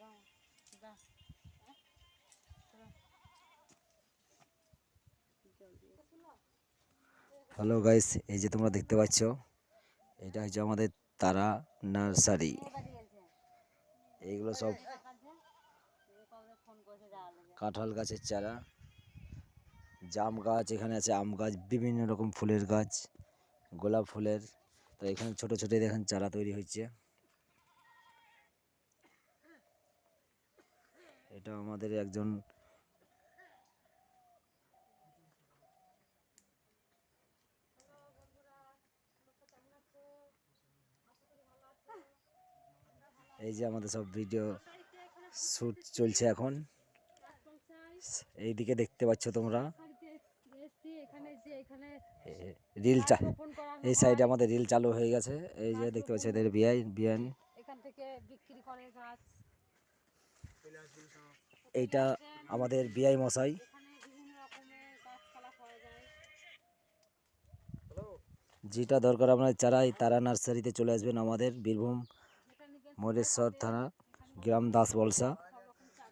কম। Hello guys এই যে তোমরা দেখতে পাচ্ছ, এটা হচ্ছে আমাদের তারা নার্সারি। এইগুলো সব কাঁঠাল গাছের চারা, জাম গাছ, এখানে আছে আম গাছ, বিভিন্ন রকম ফুলের গাছ, গোলাপ ফুলের। তো এখানে ছোট ছোট দেখেন চারা তৈরি হচ্ছে। এটা আমাদের একজন এই যে আমাদের সব ভিডিও শ্যুট চলছে এখন। এইদিকে দেখতে পাচ্ছ তোমরা। রিল চা এই সাইডে আমাদের রিল চালু হয়ে গেছে। এই যে দেখতে পাচ্ছ এদের বিআই বিআইন এখান থেকে বিক্রি করে গাছ এইটা আমাদের বিআই মশাই। যেটা দরকার আপনার চারাই, তারা নার্সারিতে চলে আসবেন আমাদের বীরভূম মরেশ্বর থানা, গ্রাম দাস বলসা।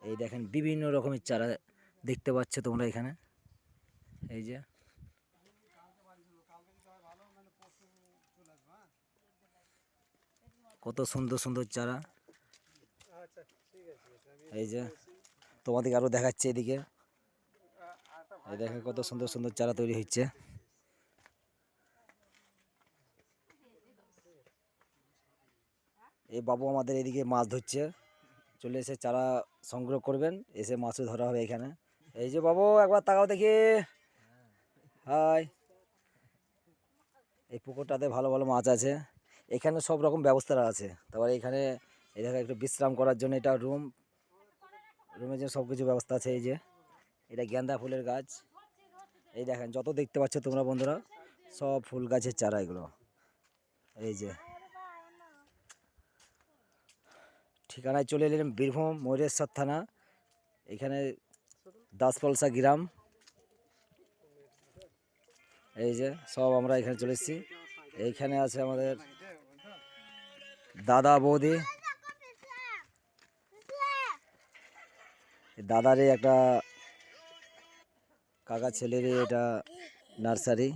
এই দেখেন বিভিন্ন রকমের চারা দেখতে পাচ্ছ তোমরা এখানে। এই যে। কত সুন্দর সুন্দর চারা। এই যে তোমাদেরকে আরও দেখাচ্ছে এদিকে। এই দেখেন কত সুন্দর সুন্দর চারা তৈরি হচ্ছে। এই বাবু আমাদের এদিকে মাছ ধরছে। চলে এসে চারা সংগ্রহ করবেন, এসে মাছও ধরা হবে এখানে। এই যে বাবু, একবার তাকাও দেখি। হাই। এই পুকুরটাতে ভালো ভালো মাছ আছে। এখানে সব রকম ব্যবস্থা আছে। তারপরে এখানে এই দেখো, একটু বিশ্রাম করার জন্য এটা রুম রুমের জন্য সব কিছু ব্যবস্থা আছে, এই যে। এটা গেন্দা ফুলের গাছ। এই দেখেন, যত দেখতে পাচ্ছ তোমরা বন্ধুরা, সব ফুল গাছের চারা এগুলো। এই যে। ঠিকানায় চলে এলেন বীরভূম, ময়ূরেশ্বর থানা। এখানে দাসপলসা গ্রাম। এই যে, সব আমরা এখানে চলে এসেছি। এইখানে আছে আমাদের দাদা বৌদি। এই দাদারই একটা কাকা ছেলেরই এটা নার্সারি।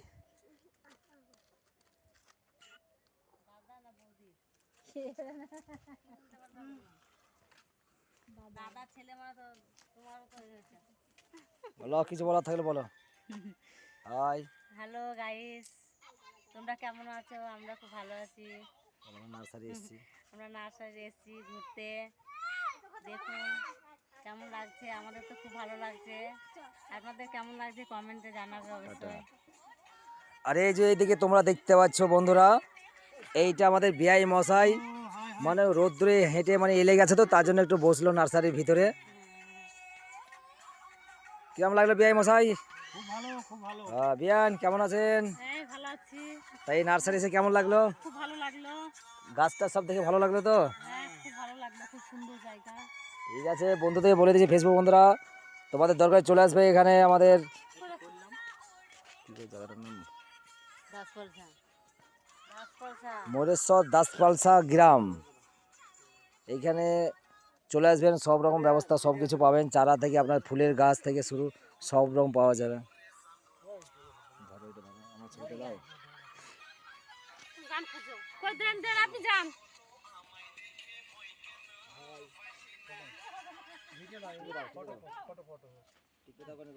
মানে বলো কিছু বলার থাকলে বলো। হাই। হ্যালো গাইস তোমরা কেমন আছো? আমরা খুব ভালো আছি। আমরা নার্সারি এসেছি। আমরা নার্সারি এসেছি ঘুরতে। দেখুন। কেমন লাগছে? আমাদের তো খুব ভালো লাগছে। আপনাদের কেমন লাগছে কমেন্টে জানাবে অবশ্যই। আর এই যে এইদিকে তোমরা দেখতে পাচ্ছ বন্ধুরা এইটা আমাদের বিআই মশাই। মানে রোদ্দুরে হেঁটে মানে এলে গেছে তো তার জন্য একটু বসল নার্সারির ভিতরে। কেমন লাগল বিআই মশাই? খুব ভালো খুব ভালো। আহ, বিয়ান কেমন আছেন? হ্যাঁ ভালো তাই নার্সারি এসে কেমন লাগল? খুব ভালো গাছটা সব দেখে ভালো লাগল তো? হ্যাঁ ভালো লাগল খুব সুন্দর জায়গা। ঠিক আছে, বন্ধুদের বলে দিয়েছি ফেসবুক বন্ধুরা, তোমাদের দরকার চলে আসবে এখানে আমাদের। মরেশ্বর দাসপালসা গ্রাম। এইখানে চলে আসবেন, সব রকম ব্যবস্থা, সব কিছু পাবেন, চারা থেকে আপনার ফুলের গাছ থেকে শুরু, সব রকম পাওয়া যাবে। আমার ছবিটা না ফটো আপনি যান টিপে দাও কেন?